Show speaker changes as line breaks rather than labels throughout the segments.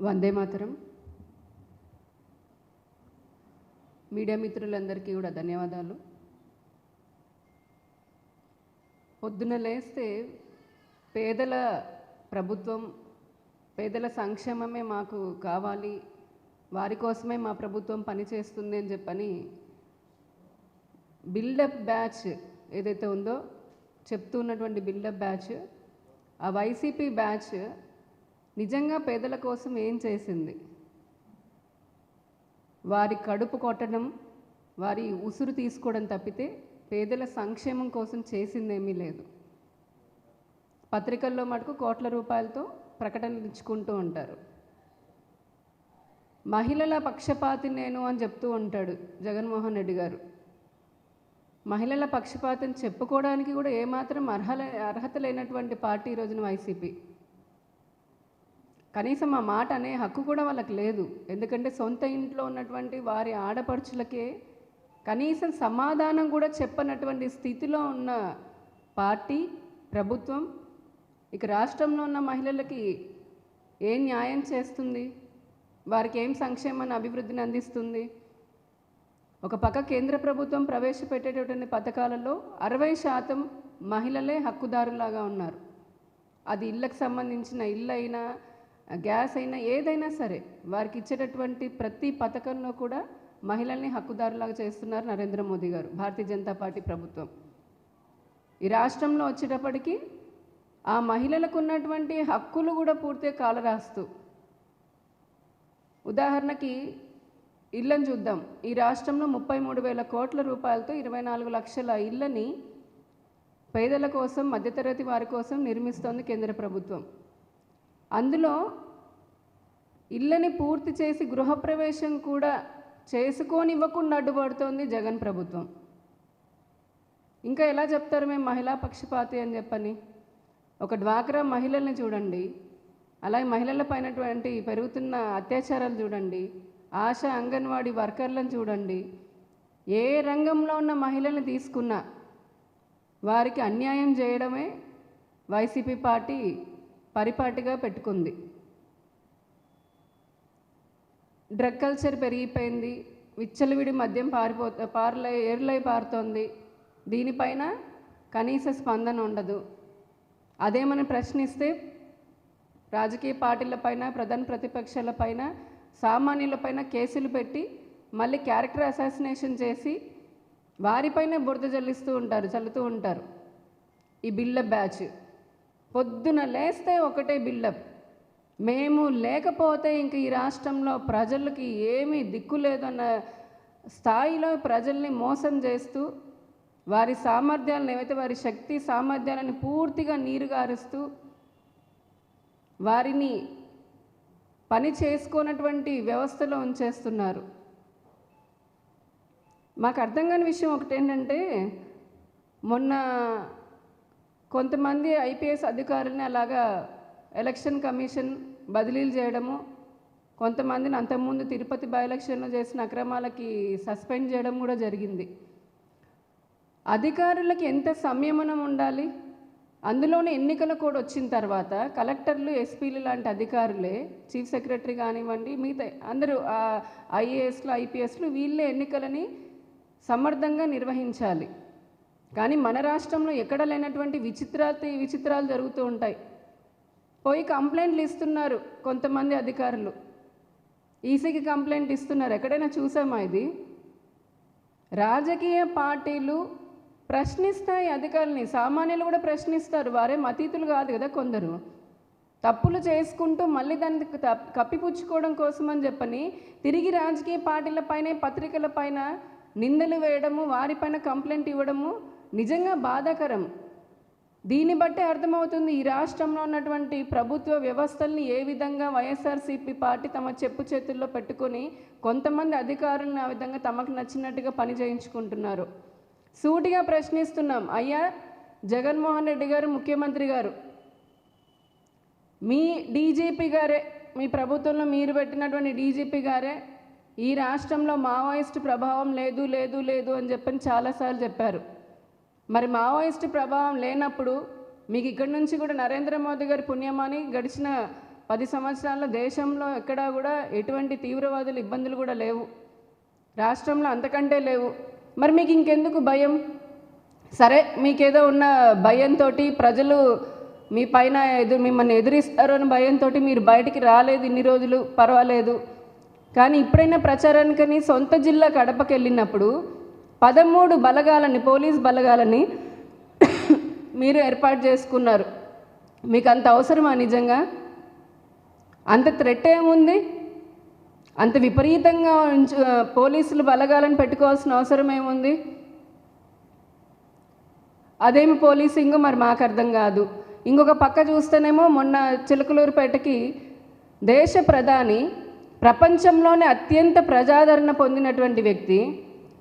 Vande Mataram. Media మిత్రులందరికీ కూడా ధన్యవాదాలు. పొద్దున లేస్తే పేదల ప్రభుత్వం పేదల సంక్షేమమే మాకు కావాలి వారి కోసమే మా ప్రభుత్వం పనిచేస్తుంది అని చెప్పని బిల్డప్ బ్యాచ్ ఏదైతే ఉందో చెప్తున్నటువంటి బిల్డప్ బ్యాచ్ ఆ వైసీపీ బ్యాచ్ నిజంగా పేదల కోసం ఏం చేసింది? వారి కడుపు కొట్టడం వారి ఉసురు తీసుకోవడం తప్పితే పేదల సంక్షేమం కోసం చేసిందేమీ లేదు. పత్రికల్లో మటుకు కోట్ల రూపాయలతో ప్రకటనలు ఇచ్చుకుంటూ ఉంటారు. మహిళల పక్షపాతి నేను అని చెప్తూ ఉంటాడు జగన్మోహన్ రెడ్డి గారు. మహిళల పక్షపాతం చెప్పుకోవడానికి కూడా ఏమాత్రం అర్హల అర్హత లేనటువంటి పార్టీ ఈరోజున రోజున వైసీపీ. కనీసం ఆ మాట అనే హక్కు కూడా వాళ్ళకి లేదు. ఎందుకంటే సొంత ఇంట్లో ఉన్నటువంటి వారి ఆడపడుచులకే కనీసం సమాధానం కూడా చెప్పనటువంటి స్థితిలో ఉన్న పార్టీ ప్రభుత్వం ఇక రాష్ట్రంలో ఉన్న మహిళలకి ఏం న్యాయం చేస్తుంది? వారికి ఏం సంక్షేమాన్ని అభివృద్ధిని అందిస్తుంది? ఒక పక్క కేంద్ర ప్రభుత్వం ప్రవేశపెట్టేటటువంటి పథకాలలో అరవై శాతం మహిళలే హక్కుదారులాగా ఉన్నారు. అది ఇళ్ళకు సంబంధించిన ఇల్లు అయినా గ్యాస్ అయినా ఏదైనా సరే వారికి ఇచ్చేటటువంటి ప్రతి పథకంలో కూడా మహిళల్ని హక్కుదారులాగా చేస్తున్నారు నరేంద్ర మోదీ గారు భారతీయ జనతా పార్టీ ప్రభుత్వం. ఈ రాష్ట్రంలో వచ్చేటప్పటికి ఆ మహిళలకు ఉన్నటువంటి హక్కులు కూడా పూర్తిగా కాలరాస్తూ. ఉదాహరణకి ఇళ్ళని చూద్దాం. ఈ రాష్ట్రంలో ముప్పై మూడు వేల కోట్ల రూపాయలతో ఇరవై నాలుగు లక్షల ఇళ్ళని పేదల కోసం మధ్యతరగతి వారి కోసం నిర్మిస్తోంది కేంద్ర ప్రభుత్వం. అందులో ఇళ్ళని పూర్తి చేసి గృహప్రవేశం కూడా చేసుకోనివ్వకుండా అడ్డుపడుతోంది జగన్ ప్రభుత్వం. ఇంకా ఎలా చెప్తారు మేము మహిళా పక్షపాతి అని చెప్పని? ఒక డ్వాక్రా మహిళల్ని చూడండి అలాగే మహిళల పైనటువంటి పెరుగుతున్న అత్యాచారాలు చూడండి ఆశ అంగన్వాడీ వర్కర్లను చూడండి ఏ రంగంలో ఉన్న మహిళల్ని తీసుకున్నా వారికి అన్యాయం చేయడమే వైసీపీ పార్టీ పరిపాటిగా పెట్టుకుంది. డ్రగ్ కల్చర్ పెరిగిపోయింది. విచ్చలవిడి మద్యం పారిపో పారులై ఏర్లై పారుతోంది. దీనిపైన కనీస స్పందన ఉండదు. అదేమని ప్రశ్నిస్తే రాజకీయ పార్టీలపైన ప్రధాన ప్రతిపక్షాలపైన సామాన్యులపైన కేసులు పెట్టి మళ్ళీ క్యారెక్టర్ అసాసినేషన్ చేసి వారిపైన బురద జల్లిస్తూ ఉంటారు చల్లుతూ ఉంటారు. ఈ బిల్ల బ్యాచ్. పొద్దున లేస్తే ఒకటే బిల్డప్. మేము లేకపోతే ఇంక ఈ రాష్ట్రంలో ప్రజలకి ఏమీ దిక్కు లేదన్న స్థాయిలో ప్రజల్ని మోసం చేస్తూ వారి సామర్థ్యాలను ఏవైతే వారి శక్తి సామర్థ్యాలను పూర్తిగా నీరుగారుస్తూ వారిని పని చేసుకున్నటువంటి వ్యవస్థలో ఉంచేస్తున్నారు. మాకు అర్థం కాని విషయం ఒకటి ఏంటంటే మొన్న కొంతమంది ఐపీఎస్ అధికారులని అలాగా ఎలక్షన్ కమిషన్ బదిలీలు చేయడము కొంతమందిని అంతకుముందు తిరుపతి బై ఎలక్షన్లో చేసిన అక్రమాలకి సస్పెండ్ చేయడం కూడా జరిగింది. అధికారులకి ఎంత సంయమనం ఉండాలి? అందులోనే ఎన్నికల కోడ్ వచ్చిన తర్వాత కలెక్టర్లు ఎస్పీలు లాంటి అధికారులే చీఫ్ సెక్రటరీ కానివ్వండి మిగతా అందరూ ఐఏఎస్లు ఐపీఎస్లు వీళ్ళే ఎన్నికలని సమర్థంగా నిర్వహించాలి. కానీ మన రాష్ట్రంలో ఎక్కడ లేనటువంటి విచిత్రాతి విచిత్రాలు జరుగుతూ ఉంటాయి. పోయి కంప్లైంట్లు ఇస్తున్నారు కొంతమంది అధికారులు. ఈసీకి కంప్లైంట్ ఇస్తున్నారు. ఎక్కడైనా చూసామా ఇది? రాజకీయ పార్టీలు ప్రశ్నిస్తాయి అధికారులని. సామాన్యులు కూడా ప్రశ్నిస్తారు. వారేం అతీతులు కాదు కదా కొందరు. తప్పులు చేసుకుంటూ మళ్ళీ దాన్ని కప్పిపుచ్చుకోవడం కోసం అని చెప్పని తిరిగి రాజకీయ పార్టీల పైన పత్రికల పైన నిందలు వేయడము వారిపైన కంప్లైంట్ ఇవ్వడము నిజంగా బాధాకరం. దీన్ని బట్టే అర్థమవుతుంది ఈ రాష్ట్రంలో ఉన్నటువంటి ప్రభుత్వ వ్యవస్థల్ని ఏ విధంగా వైఎస్ఆర్సీపీ పార్టీ తమ చెప్పు చేతుల్లో పెట్టుకొని కొంతమంది అధికారులను ఆ విధంగా తమకు నచ్చినట్టుగా పని చేయించుకుంటున్నారు. సూటిగా ప్రశ్నిస్తున్నాం అయ్యా జగన్మోహన్ రెడ్డి గారు ముఖ్యమంత్రి గారు మీ డీజీపీ గారే మీ ప్రభుత్వంలో మీరు పెట్టినటువంటి డీజీపీ గారే ఈ రాష్ట్రంలో మావోయిస్ట్ ప్రభావం లేదు లేదు లేదు అని చెప్పని చాలాసార్లు చెప్పారు. మరి మావోయిస్ట్ ప్రభావం లేనప్పుడు మీకు ఇక్కడి నుంచి కూడా నరేంద్ర మోదీ గారి పుణ్యమాని గడిచిన పది సంవత్సరాల్లో దేశంలో ఎక్కడా కూడా ఎటువంటి తీవ్రవాదులు ఇబ్బందులు కూడా లేవు. రాష్ట్రంలో అంతకంటే లేవు. మరి మీకు ఇంకెందుకు భయం? సరే మీకేదో ఉన్న భయంతో ప్రజలు మీ పైన ఎదురు మిమ్మల్ని ఎదిరిస్తారు అని భయంతో మీరు బయటికి రాలేదు ఇన్ని రోజులు పర్వాలేదు. కానీ ఇప్పుడైనా ప్రచారానికని సొంత జిల్లా కడపకి వెళ్ళినప్పుడు పదమూడు బలగాలని పోలీస్ బలగాలని మీరు ఏర్పాటు చేసుకున్నారు. మీకు అంత అవసరమా నిజంగా? అంత థ్రెట్ ఏముంది? అంత విపరీతంగా ఉంచు పోలీసులు బలగాలను పెట్టుకోవాల్సిన అవసరం ఏముంది? అదేమి పోలీసింగ్? మరి మాకు అర్థం కాదు. ఇంకొక పక్క చూస్తేనేమో మొన్న చిలకలూరుపేటకి దేశ ప్రధాని ప్రపంచంలోనే అత్యంత ప్రజాదరణ పొందినటువంటి వ్యక్తి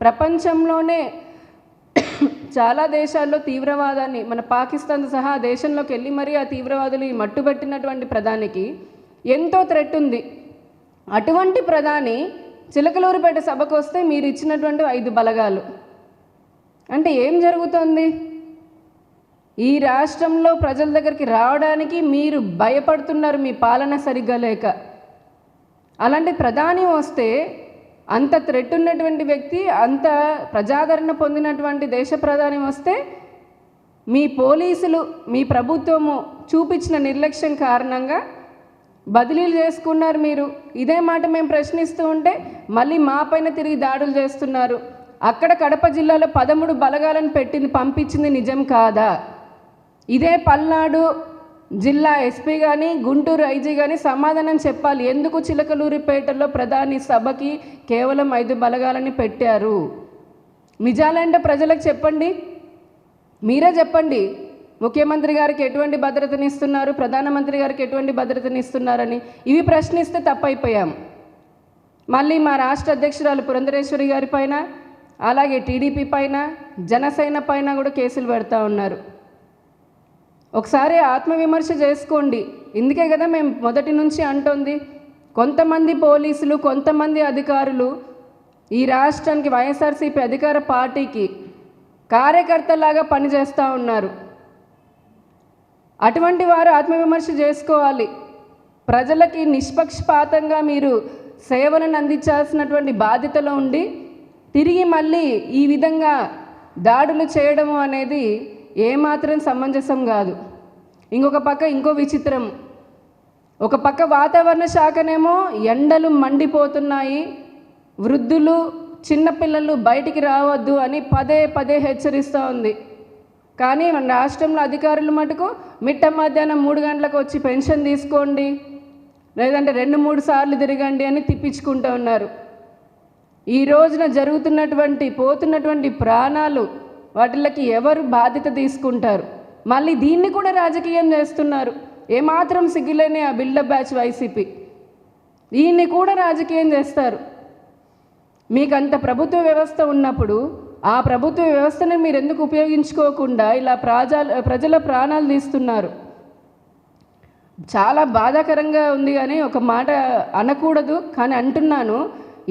ప్రపంచంలోనే చాలా దేశాల్లో తీవ్రవాదాన్ని మన పాకిస్తాన్ సహా దేశంలోకి వెళ్ళి మరీ ఆ తీవ్రవాదులు ఈ మట్టుబెట్టినటువంటి ప్రధానికి ఎంతో థ్రెట్ ఉంది. అటువంటి ప్రధాని చిలకలూరుపేట సభకు వస్తే మీరు ఇచ్చినటువంటి ఐదు బలగాలు. అంటే ఏం జరుగుతోంది? ఈ రాష్ట్రంలో ప్రజల దగ్గరికి రావడానికి మీరు భయపడుతున్నారు మీ పాలన సరిగ్గా లేక. అలాంటి ప్రధాని వస్తే అంత థ్రెట్ ఉన్నటువంటి వ్యక్తి అంత ప్రజాదరణ పొందినటువంటి దేశ ప్రధాని వస్తే మీ పోలీసులు మీ ప్రభుత్వము చూపించిన నిర్లక్ష్యం కారణంగా బదిలీలు చేసుకున్నారు మీరు. ఇదే మాట మేము ప్రశ్నిస్తూ ఉంటే మళ్ళీ మా పైన తిరిగి దాడులు చేస్తున్నారు. అక్కడ కడప జిల్లాలో పదమూడు బలగాలను పెట్టింది పంపించింది నిజం కాదా? ఇదే పల్నాడు జిల్లా ఎస్పీ కానీ గుంటూరు ఐజీ కానీ సమాధానం చెప్పాలి. ఎందుకు చిలకలూరిపేటలో ప్రధాని సభకి కేవలం ఐదు బలగాలని పెట్టారు? నిజాలంటే ప్రజలకు చెప్పండి. మీరే చెప్పండి. ముఖ్యమంత్రి గారికి ఎటువంటి భద్రతనిస్తున్నారు? ప్రధానమంత్రి గారికి ఎటువంటి భద్రతనిస్తున్నారని. ఇవి ప్రశ్నిస్తే తప్పైపోయాం. మళ్ళీ మా రాష్ట్ర అధ్యక్షురాలు పురంధరేశ్వరి గారి పైన అలాగే టీడీపీ పైన జనసేన పైన కూడా కేసులు పెడతా ఉన్నారు. ఒకసారి ఆత్మవిమర్శ చేసుకోండి. ఇందుకే కదా మేము మొదటి నుంచి అంటోంది కొంతమంది పోలీసులు కొంతమంది అధికారులు ఈ రాష్ట్రానికి వైఎస్ఆర్సీపీ అధికార పార్టీకి కార్యకర్తలాగా పనిచేస్తూ ఉన్నారు. అటువంటి వారు ఆత్మవిమర్శ చేసుకోవాలి. ప్రజలకి నిష్పక్షపాతంగా మీరు సేవలను అందించాల్సినటువంటి బాధ్యతలో ఉండి తిరిగి మళ్ళీ ఈ విధంగా దాడులు చేయడము అనేది ఏమాత్రం సమంజసం కాదు. ఇంకొక పక్క ఇంకో విచిత్రం. ఒక పక్క వాతావరణ శాఖనేమో ఎండలు మండిపోతున్నాయి. వృద్ధులు చిన్నపిల్లలు బయటికి రావద్దు అని పదే పదే హెచ్చరిస్తూ ఉంది. కానీ మన రాష్ట్రంలో అధికారులు మటుకు మిట్ట మధ్యాహ్నం మూడు గంటలకు వచ్చి పెన్షన్ తీసుకోండి లేదంటే రెండు మూడు సార్లు తిరగండి అని తిప్పించుకుంటూ ఉన్నారు. ఈ రోజున జరుగుతున్నటువంటి పోతున్నటువంటి ప్రాణాలు వాటిలకి ఎవరు బాధ్యత తీసుకుంటారు? మళ్ళీ దీన్ని కూడా రాజకీయం చేస్తున్నారు. ఏమాత్రం సిగ్గులేని ఆ బిల్డప్ బ్యాచ్ వైసీపీ. దీన్ని కూడా రాజకీయం చేస్తారు. మీకు అంత ప్రభుత్వ వ్యవస్థ ఉన్నప్పుడు ఆ ప్రభుత్వ వ్యవస్థను మీరు ఎందుకు ఉపయోగించుకోకుండా ఇలా ప్రజా ప్రజల ప్రాణాలు తీస్తున్నారు. చాలా బాధాకరంగా ఉంది కానీ ఒక మాట అనకూడదు కానీ అంటున్నాను.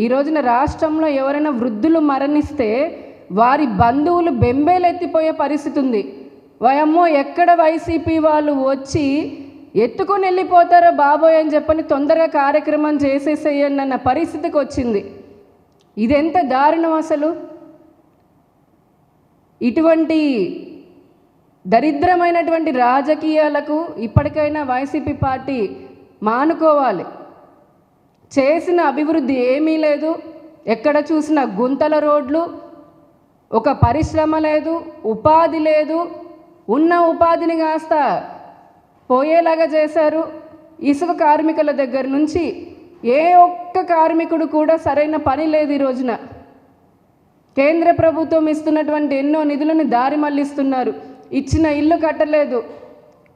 ఈ రోజున రాష్ట్రంలో ఎవరైనా వృద్ధులు మరణిస్తే వారి బంధువులు బెంబేలెత్తిపోయే పరిస్థితి ఉంది. వయమ్మో ఎక్కడ వైసీపీ వాళ్ళు వచ్చి ఎత్తుకొని వెళ్ళిపోతారో బాబోయ్ అని చెప్పని తొందరగా కార్యక్రమం చేసేసేయండి అన్న పరిస్థితికి వచ్చింది. ఇదెంత దారుణం అసలు? ఇటువంటి దరిద్రమైనటువంటి రాజకీయాలకు ఇప్పటికైనా వైసీపీ పార్టీ మానుకోవాలి. చేసిన అభివృద్ధి ఏమీ లేదు. ఎక్కడ చూసిన గుంతల రోడ్లు ఒక పరిశ్రమ లేదు ఉపాధి లేదు ఉన్న ఉపాధిని కాస్త పోయేలాగా చేశారు ఇసుక కార్మికుల దగ్గర నుంచి. ఏ ఒక్క కార్మికుడు కూడా సరైన పని లేదు ఈ రోజున. కేంద్ర ప్రభుత్వం ఇస్తున్నటువంటి ఎన్నో నిధులను దారి మళ్ళిస్తున్నారు. ఇచ్చిన ఇల్లు కట్టలేదు.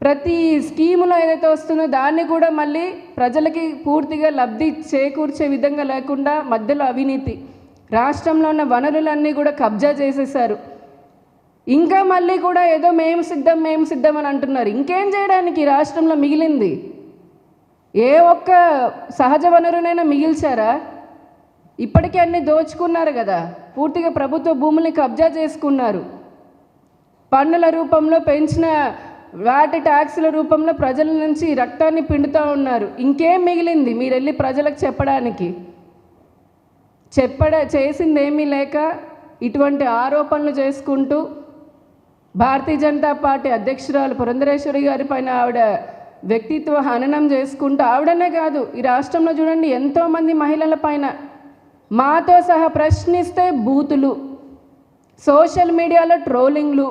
ప్రతి స్కీములో ఏదైతే వస్తుందో దాన్ని కూడా మళ్ళీ ప్రజలకి పూర్తిగా లబ్ధి చేకూర్చే విధంగా లేకుండా మధ్యలో అవినీతి. రాష్ట్రంలో ఉన్న వనరులన్నీ కూడా కబ్జా చేసేసారు ఇంకా మళ్ళీ కూడా ఏదో మేము సిద్ధం మేము సిద్ధం అని అంటున్నారు. ఇంకేం చేయడానికి రాష్ట్రంలో మిగిలింది? ఏ ఒక్క సహజ వనరునైనా మిగిల్చారా? ఇప్పటికే అన్ని దోచుకున్నారు కదా. పూర్తిగా ప్రభుత్వ భూముల్ని కబ్జా చేసుకున్నారు. పన్నుల రూపంలో పెంచిన వాటి ట్యాక్సుల రూపంలో ప్రజల నుంచి రక్తాన్ని పిండుతూ ఉన్నారు. ఇంకేం మిగిలింది? మీరు వెళ్ళి ప్రజలకు చెప్పడానికి. చెప్పడ చేసింది ఏమీ లేక ఇటువంటి ఆరోపణలు చేసుకుంటూ భారతీయ జనతా పార్టీ అధ్యక్షురాలు పురంధరేశ్వరి గారి పైన ఆవిడ వ్యక్తిత్వ హననం చేసుకుంటూ ఆవిడనే కాదు ఈ రాష్ట్రంలో చూడండి ఎంతోమంది మహిళల పైన మాతో సహా ప్రశ్నిస్తే బూతులు సోషల్ మీడియాలో ట్రోలింగ్లు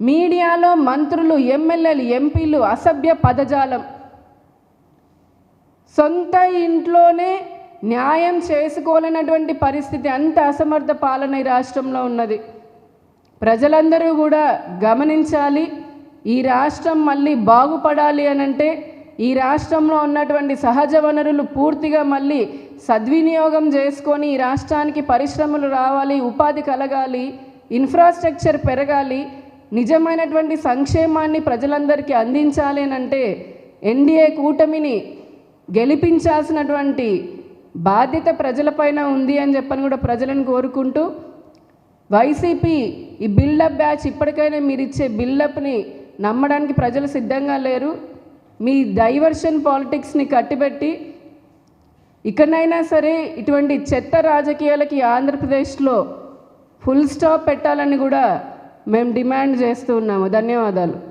మీడియాలో మంత్రులు ఎమ్మెల్యేలు ఎంపీలు అసభ్య పదజాలం. సొంత ఇంట్లోనే న్యాయం చేసుకోలేనటువంటి పరిస్థితి అంత అసమర్థ పాలన ఈ రాష్ట్రంలో ఉన్నది. ప్రజలందరూ కూడా గమనించాలి ఈ రాష్ట్రం మళ్ళీ బాగుపడాలి అని అంటే ఈ రాష్ట్రంలో ఉన్నటువంటి సహజ వనరులు పూర్తిగా మళ్ళీ సద్వినియోగం చేసుకొని ఈ రాష్ట్రానికి పరిశ్రమలు రావాలి ఉపాధి కలగాలి ఇన్ఫ్రాస్ట్రక్చర్ పెరగాలి నిజమైనటువంటి సంక్షేమాన్ని ప్రజలందరికీ అందించాలి అనంటే అంటే ఎన్డీఏ కూటమిని గెలిపించాల్సినటువంటి బాధ్యత ప్రజలపైన ఉంది అని చెప్పని కూడా ప్రజలను కోరుకుంటూ వైసీపీ ఈ బిల్డప్ బ్యాచ్ ఇప్పటికైనా మీరు ఇచ్చే బిల్డప్ని నమ్మడానికి ప్రజలు సిద్ధంగా లేరు. మీ డైవర్షన్ పాలిటిక్స్ని కట్టిపెట్టి ఇకనైనా సరే ఇటువంటి చెత్త రాజకీయాలకి ఆంధ్రప్రదేశ్లో ఫుల్ స్టాప్ పెట్టాలని కూడా మేము డిమాండ్ చేస్తూ ఉన్నాము. ధన్యవాదాలు.